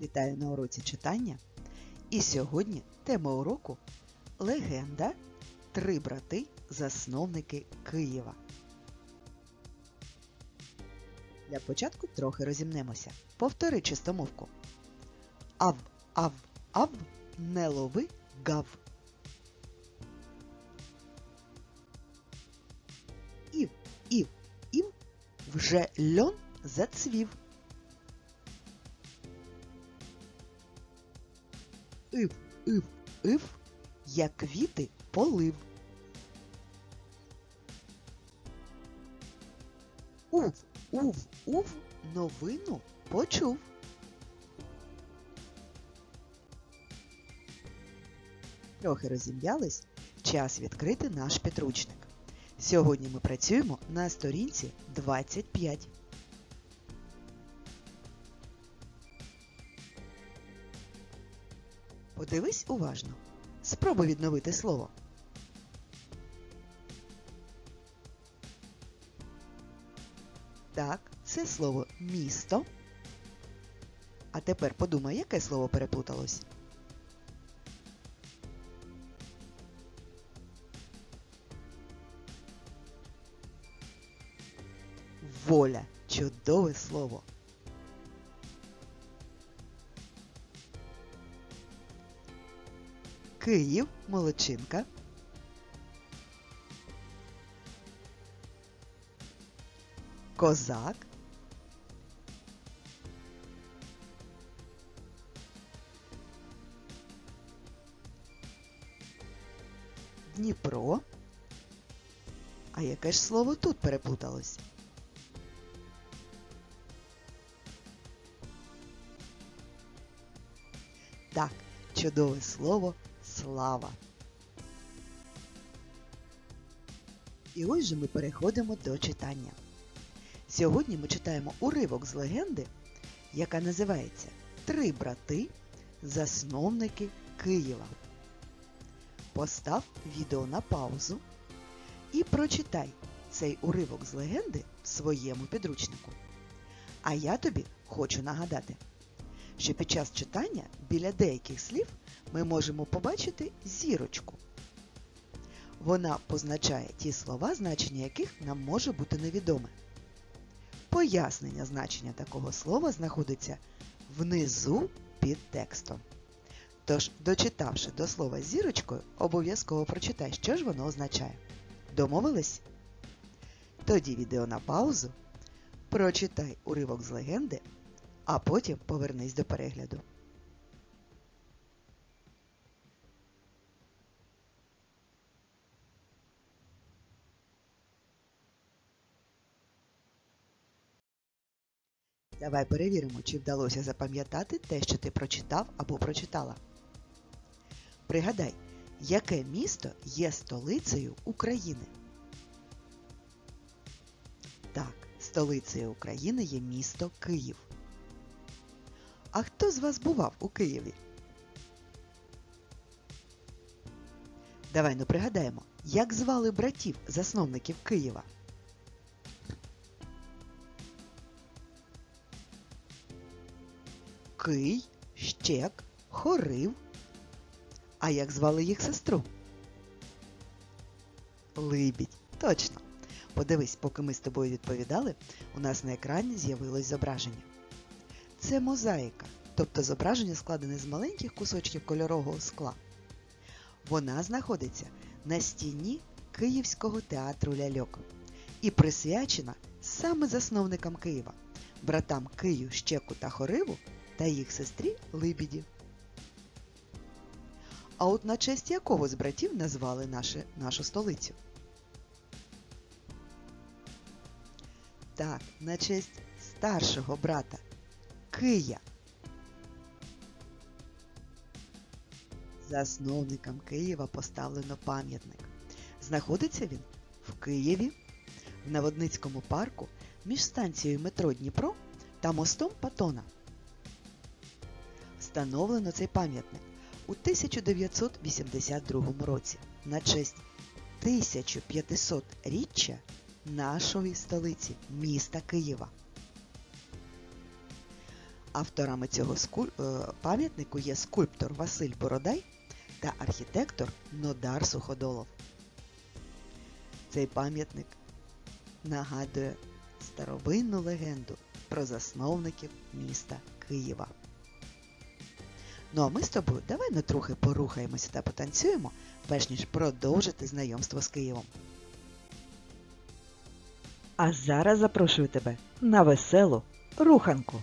Вітаю на уроці читання. І сьогодні тема уроку Легенда Три брати засновники Києва. Для початку трохи розімнемося. Повтори чистомовку. Ав, ав, ав, не лови гав. Ів, ів, ів, вже льон зацвів. Ив, ив, ив, як квіти полив. Ув, ув, ув, новину почув. Трохи розім'ялись, час відкрити наш підручник. Сьогодні ми працюємо на сторінці 25. Подивись уважно. Спробуй відновити слово. Так, це слово місто. А тепер подумай, яке слово переплуталось. Воля. Чудове слово. Київ, молодчинка. Козак. Дніпро. А яке ж слово тут переплуталось? Так, чудове слово слава. І ось же ми переходимо до читання. Сьогодні ми читаємо уривок з легенди, яка називається Три брати засновники Києва. Постав відео на паузу і прочитай цей уривок з легенди своєму підручнику. А я тобі хочу нагадати, що під час читання біля деяких слів ми можемо побачити зірочку. Вона позначає ті слова, значення яких нам може бути невідоме. Пояснення значення такого слова знаходиться внизу під текстом. Тож, дочитавши до слова зірочкою, обов'язково прочитай, що ж воно означає. Домовились? Тоді відео на паузу. Прочитай уривок з легенди, а потім повернись до перегляду. Давай перевіримо, чи вдалося запам'ятати те, що ти прочитав або прочитала. Пригадай, яке місто є столицею України? Так, столицею України є місто Київ. А хто з вас бував у Києві? Давай ну пригадаємо, як звали братів засновників Києва? Кий, Щек, Хорив. А як звали їх сестру? Либідь. Точно. Подивись, поки ми з тобою відповідали, у нас на екрані з'явилось зображення. Це мозаїка, тобто зображення складене з маленьких кусочків кольорового скла. Вона знаходиться на стіні Київського театру ляльок і присвячена саме засновникам Києва, братам Кию, Щеку та Хориву та їх сестрі Либіді. А от на честь якого з братів назвали наше, нашу столицю? Так, на честь старшого брата Кия. Засновникам Києва поставлено пам'ятник. Знаходиться він в Києві, в Наводницькому парку між станцією метро Дніпро та мостом Патона. Встановлено цей пам'ятник у 1982 році на честь 1500-річчя нашої столиці міста Києва. Авторами цього е, пам'ятнику є скульптор Василь Бородай та архітектор Нодар Суходолов. Цей пам'ятник нагадує старовинну легенду про засновників міста Києва. Ну а ми з тобою давай ми трохи порухаємося та потанцюємо, перш ніж продовжити знайомство з Києвом. А зараз запрошую тебе на веселу руханку.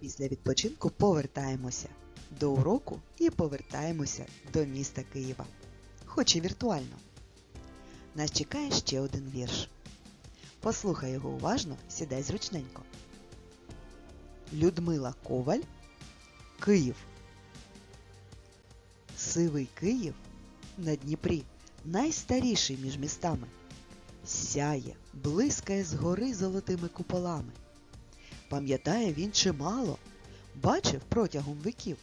Після відпочинку повертаємося до уроку і повертаємося до міста Києва, хоч і віртуально. Нас чекає ще один вірш. Послухай його уважно, сідай зручненько. Людмила Коваль, Київ. Сивий Київ на Дніпрі найстаріший між містами. Сяє, блискає згори золотими куполами. Пам'ятає він чимало, бачив протягом віків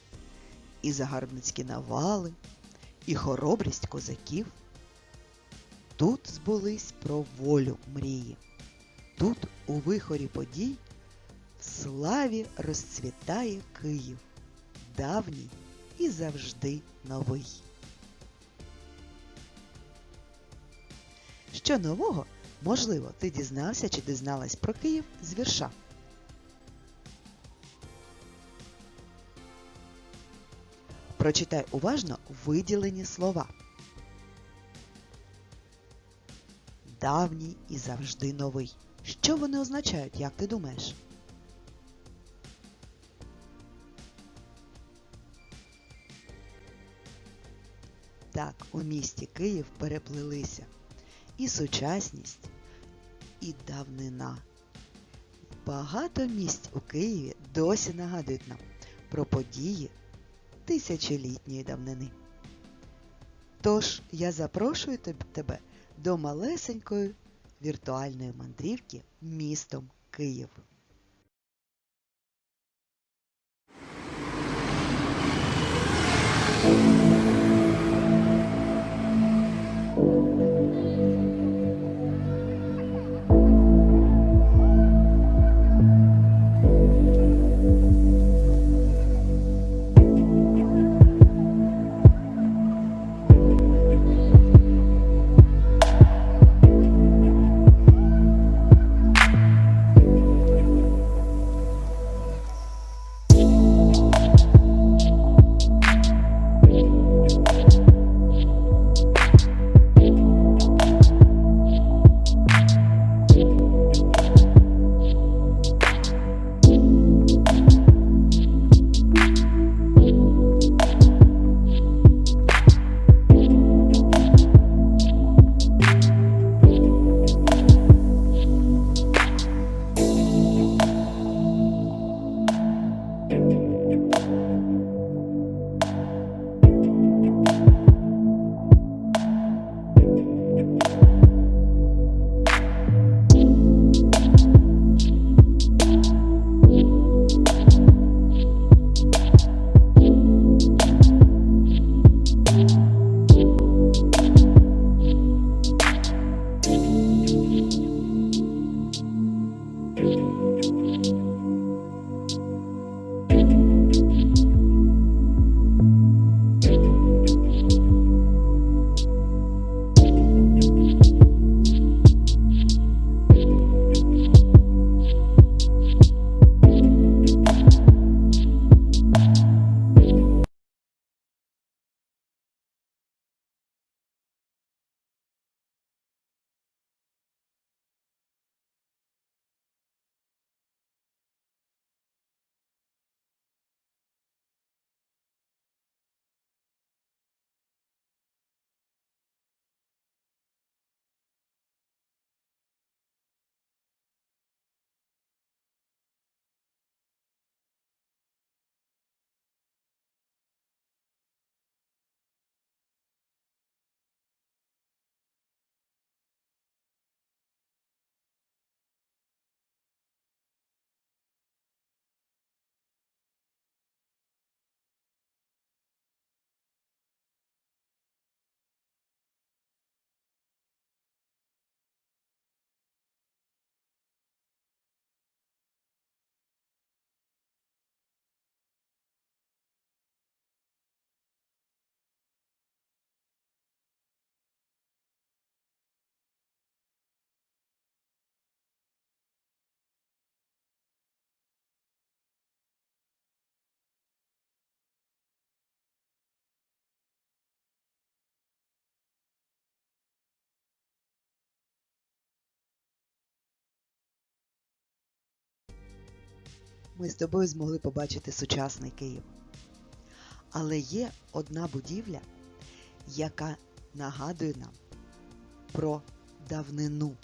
і загарбницькі навали, і хоробрість козаків. Тут збулись про волю мрії. Тут у вихорі подій в славі розцвітає Київ, давній і завжди новий. Що нового, можливо, ти дізнався чи дізналась про Київ з вірша. Прочитай уважно виділені слова. Давній і завжди новий. Що вони означають, як ти думаєш? Так, у місті Київ переплилися і сучасність, і давнина. Багато місць у Києві досі нагадують нам про події тисячолітньої давнини. Тож я запрошую тебе до малесенької віртуальної мандрівки містом Київ. Ми з тобою змогли побачити сучасний Київ. Але є одна будівля, яка нагадує нам про давнину,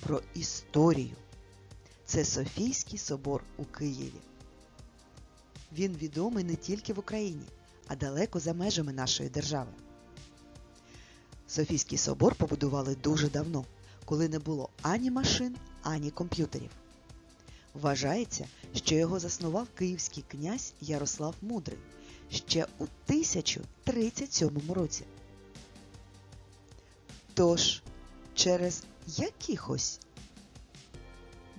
про історію. Це Софійський собор у Києві. Він відомий не тільки в Україні, а далеко за межами нашої держави. Софійський собор побудували дуже давно, коли не було ані машин, ані комп'ютерів. Вважається, що його заснував київський князь Ярослав Мудрий ще у 1037 році. Тож, через якихось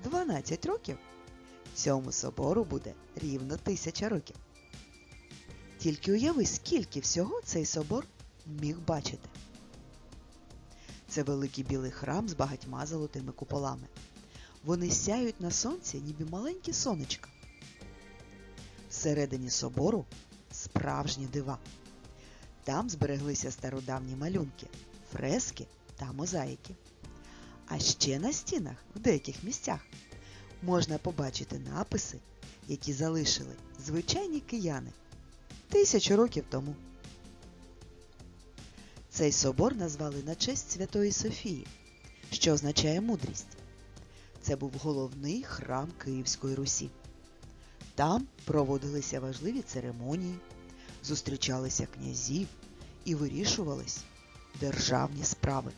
12 років цьому собору буде рівно тисяча років. Тільки уяви, скільки всього цей собор міг бачити. Це великий білий храм з багатьма золотими куполами. Вони сяють на сонці, ніби маленькі сонечка. Всередині собору справжні дива. Там збереглися стародавні малюнки, фрески та мозаїки. А ще на стінах в деяких місцях можна побачити написи, які залишили звичайні кияни тисячу років тому. Цей собор назвали на честь Святої Софії, що означає мудрість. Це був головний храм Київської Русі. Там проводилися важливі церемонії, зустрічалися князі і вирішувались державні справи.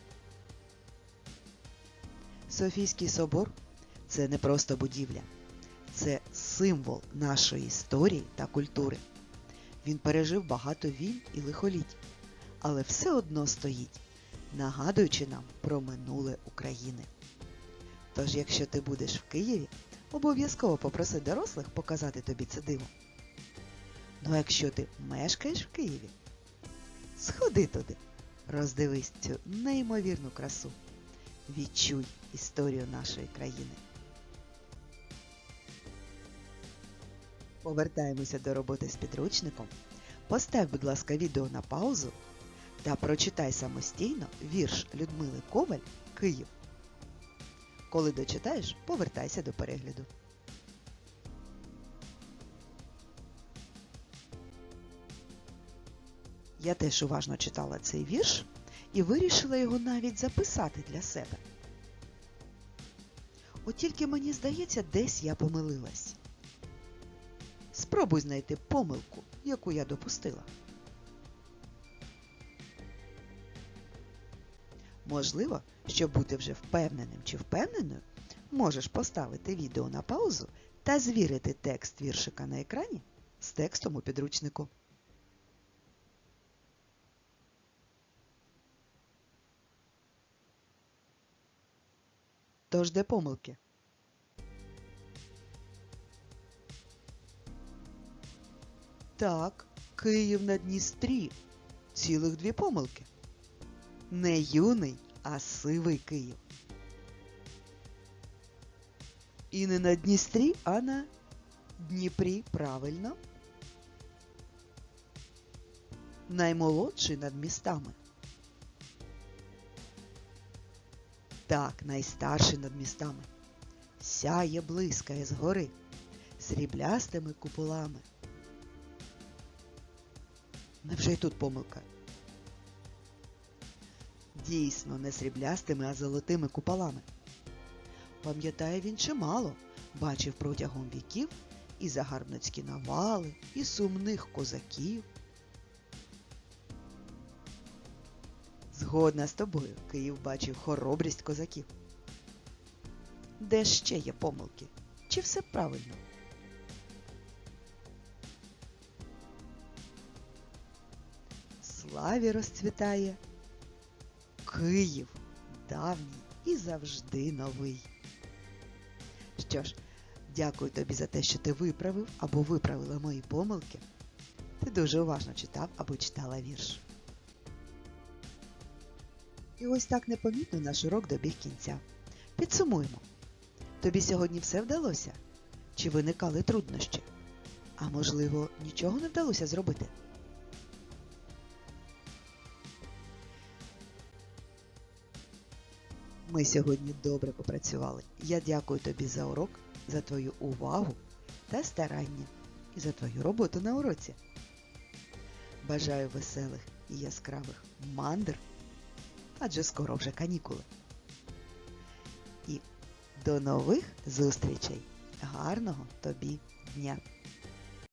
Софійський собор це не просто будівля, це символ нашої історії та культури. Він пережив багато війн і лихоліть, але все одно стоїть, нагадуючи нам про минуле України. Тож, якщо ти будеш в Києві, обов'язково попроси дорослих показати тобі це диво. Ну а якщо ти мешкаєш в Києві, сходи туди, роздивись цю неймовірну красу, відчуй історію нашої країни. Повертаємося до роботи з підручником. Постав, будь ласка, відео на паузу та прочитай самостійно вірш Людмили Коваль Київ. Коли дочитаєш, повертайся до перегляду. Я теж уважно читала цей вірш і вирішила його навіть записати для себе. От тільки мені здається, десь я помилилась. Спробуй знайти помилку, яку я допустила. Можливо, щоб бути вже впевненим чи впевненою, можеш поставити відео на паузу та звірити текст віршика на екрані з текстом у підручнику. Тож де помилки? Так, Київ на Дністрі. Цілих дві помилки. Не юний, а сивий Київ. І не на Дністрі, а на Дніпрі правильно. Наймолодший над містами. Так, найстарший над містами. Сяє блискає згори сріблястими куполами. Невже й тут помилка? Дійсно, не сріблястими, а золотими куполами. Пам'ятає він чимало, бачив протягом віків і загарбницькі навали, і сумних козаків. Згодна з тобою, Київ бачив хоробрість козаків. Де ще є помилки? Чи все правильно? Славі розцвітає Київ давній і завжди новий. Що ж, дякую тобі за те, що ти виправив або виправила мої помилки. Ти дуже уважно читав або читала вірш. І ось так непомітно наш урок добіг кінця. Підсумуємо. Тобі сьогодні все вдалося? Чи виникали труднощі? А можливо, нічого не вдалося зробити? Ми сьогодні добре попрацювали. Я дякую тобі за урок, за твою увагу та старання і за твою роботу на уроці. Бажаю веселих і яскравих мандр, адже скоро вже канікули. І до нових зустрічей! Гарного тобі дня!